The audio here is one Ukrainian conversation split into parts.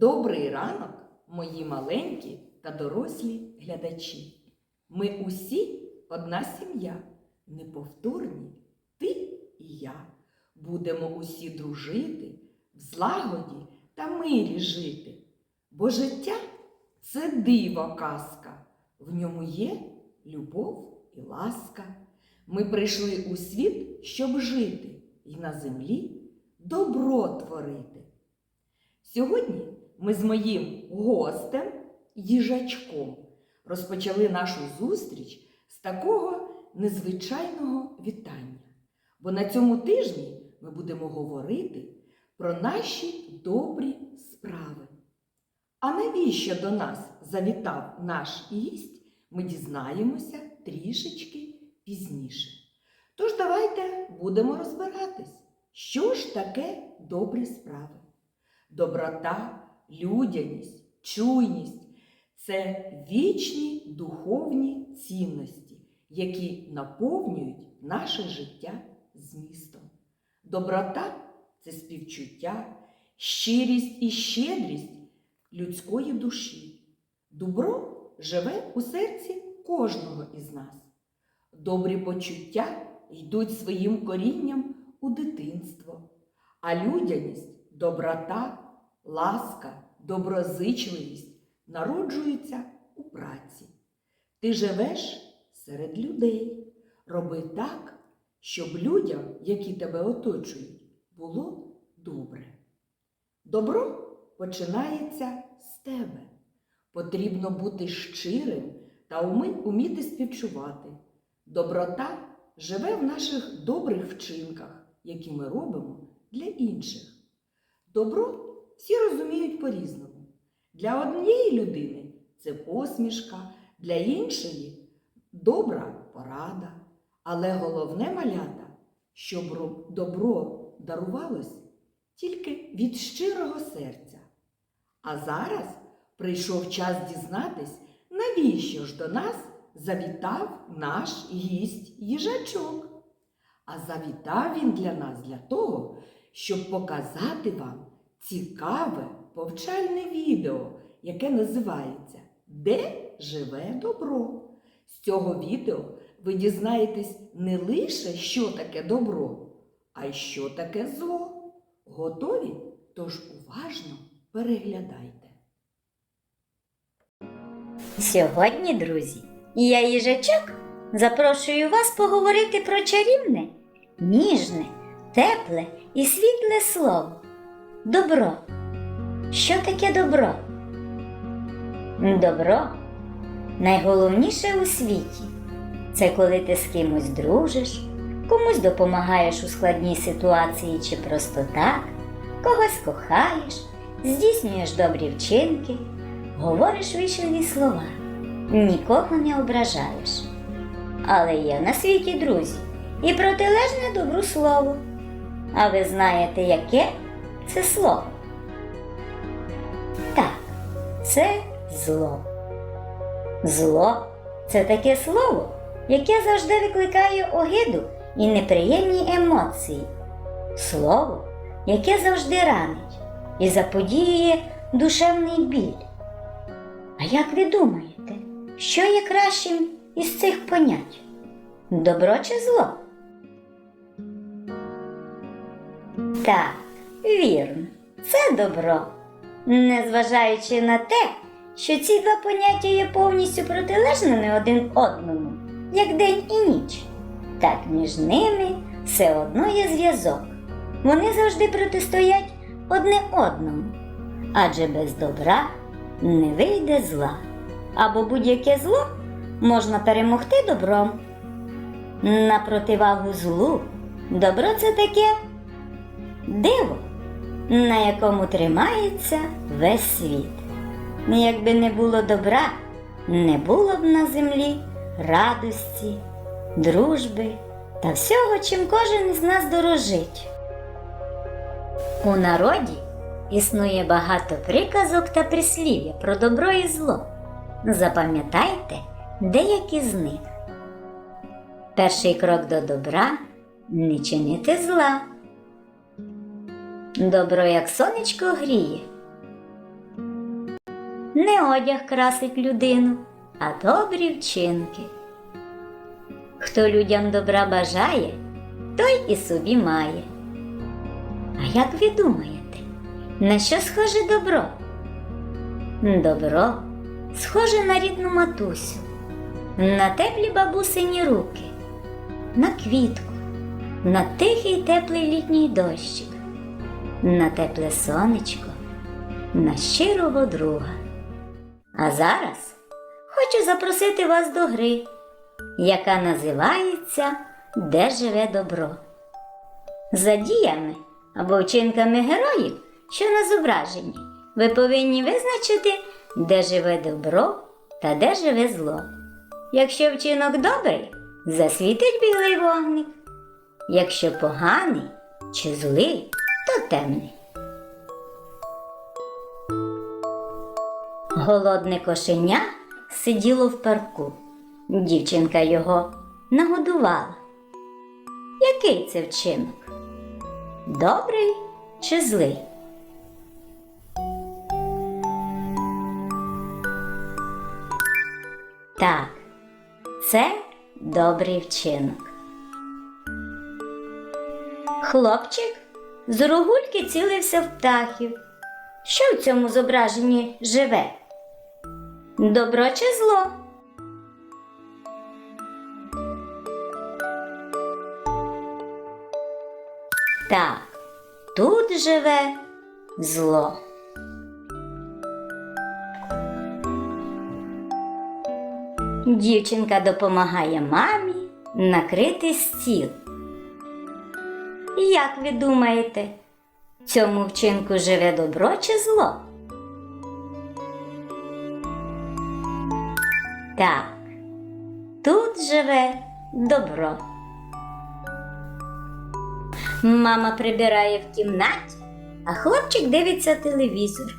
Добрий ранок, мої маленькі та дорослі глядачі. Ми усі одна сім'я, неповторні ти і я. Будемо усі дружити, в злагоді та мирі жити. Бо життя це диво казка, в ньому є любов і ласка. Ми прийшли у світ, щоб жити, і на землі добро творити. Сьогодні ми з моїм гостем, їжачком, розпочали нашу зустріч з такого незвичайного вітання. Бо на цьому тижні ми будемо говорити про наші добрі справи. А навіщо до нас завітав наш гість, ми дізнаємося трішечки пізніше. Тож давайте будемо розбиратись, що ж таке добрі справи. Доброта, людяність, чуйність це вічні духовні цінності, які наповнюють наше життя змістом. Доброта це співчуття, щирість і щедрість людської душі. Добро живе у серці кожного із нас. Добрі почуття йдуть своїм корінням у дитинство, а людяність, доброта, ласка, доброзичливість народжуються у праці. Ти живеш серед людей. Роби так, щоб людям, які тебе оточують, було добре. Добро починається з тебе. Потрібно бути щирим та уміти співчувати. Доброта живе в наших добрих вчинках, які ми робимо для інших. Добро всі розуміють по-різному. Для однієї людини це посмішка, для іншої добра порада. Але головне малята, щоб добро дарувалось тільки від щирого серця. А зараз прийшов час дізнатись, навіщо ж до нас завітав наш гість їжачок. А завітав він для нас для того, щоб показати вам цікаве повчальне відео, яке називається Де живе добро. З цього відео ви дізнаєтесь не лише, що таке добро, а й що таке зло. Готові? Тож уважно переглядайте. Сьогодні, друзі, я їжачок запрошую вас поговорити про чарівне, ніжне, тепле і світле слово. Добро. Що таке добро? Добро найголовніше у світі. Це коли ти з кимось дружиш, комусь допомагаєш у складній ситуації чи просто так, когось кохаєш, здійснюєш добрі вчинки, говориш вічливі слова, нікого не ображаєш. Але є на світі друзі і протилежне добру слово. А ви знаєте, яке це слово? Так, це зло. Зло це таке слово, яке завжди викликає огиду і неприємні емоції. Слово, яке завжди ранить і заподіює душевний біль. А як ви думаєте, що є кращим із цих понять? Добро чи зло? Так, вірно, це добро. Незважаючи на те, що ці два поняття є повністю протилежними один одному, як день і ніч, так між ними все одно є зв'язок. Вони завжди протистоять одне одному, адже без добра не вийде зла, або будь-яке зло можна перемогти добром. На противагу злу добро це таке диво, на якому тримається весь світ. Якби не було добра, не було б на землі радості, дружби та всього, чим кожен із нас дорожить. У народі існує багато приказок та прислів'я про добро і зло. Запам'ятайте деякі з них. Перший крок до добра не чинити зла. Добро, як сонечко гріє, не одяг красить людину, а добрі вчинки. Хто людям добра бажає, той і собі має. А як ви думаєте, на що схоже добро? Добро схоже на рідну матусю, на теплі бабусині руки, на квітку, на тихий теплий літній дощик, на тепле сонечко, на щирого друга. А зараз хочу запросити вас до гри, яка називається Де живе добро. За діями або вчинками героїв, що на зображенні, ви повинні визначити, де живе добро та де живе зло. Якщо вчинок добрий, засвітить білий вогник. Якщо поганий чи злий, то темний. Голодне кошеня сиділо в парку. Дівчинка його нагодувала. Який це вчинок? Добрий чи злий? Так, це добрий вчинок. Хлопчик з рогульки цілився в птахів. Що в цьому зображенні живе? Добро чи зло? Так, тут живе зло. Дівчинка допомагає мамі накрити стіл. Як ви думаєте, цьому вчинку живе добро чи зло? Так, тут живе добро. Мама прибирає в кімнаті, а хлопчик дивиться телевізор.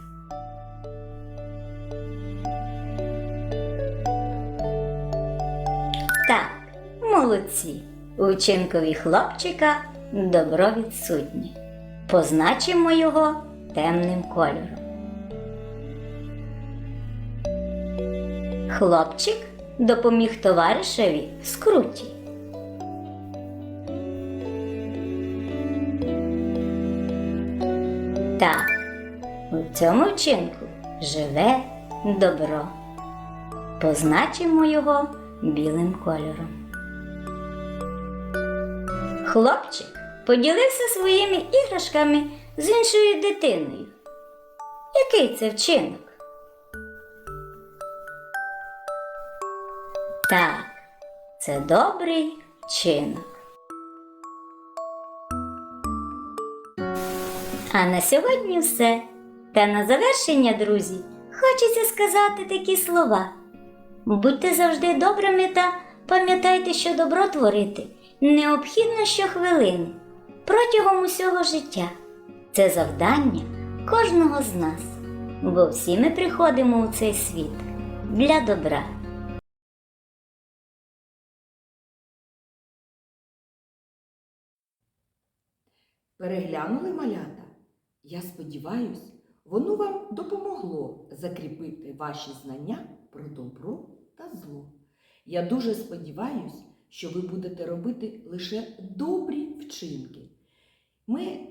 Так, молодці. У хлопчика добро відсутнє. Позначимо його темним кольором. Хлопчик допоміг товаришеві в скруті. Так, у цьому вчинку живе добро. Позначимо його білим кольором. Хлопчик поділився своїми іграшками з іншою дитиною. Який це вчинок? Так, це добрий вчинок. А на сьогодні все. Та на завершення, друзі, хочеться сказати такі слова. Будьте завжди добрими та пам'ятайте, що добро творити необхідно щохвилини протягом усього життя. Це завдання кожного з нас, бо всі ми приходимо у цей світ для добра. Переглянули малята? Я сподіваюсь, воно вам допомогло закріпити ваші знання про добро та зло. Я дуже сподіваюсь, що ви будете робити лише добрі вчинки. Ми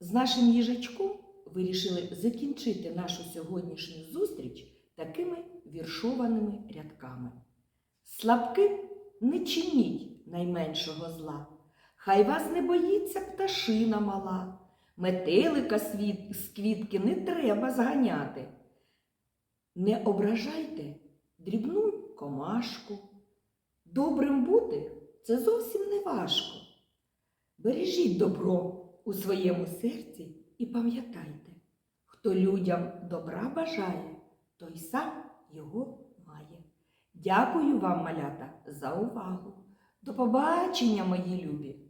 з нашим їжачком вирішили закінчити нашу сьогоднішню зустріч такими віршованими рядками. Слабким не чиніть найменшого зла. Хай вас не боїться пташина мала, метелика з квітки не треба зганяти. Не ображайте дрібну комашку. Добрим бути це зовсім не важко. Бережіть добро у своєму серці і пам'ятайте, хто людям добра бажає, той сам його має. Дякую вам, малята, за увагу. До побачення, мої любі!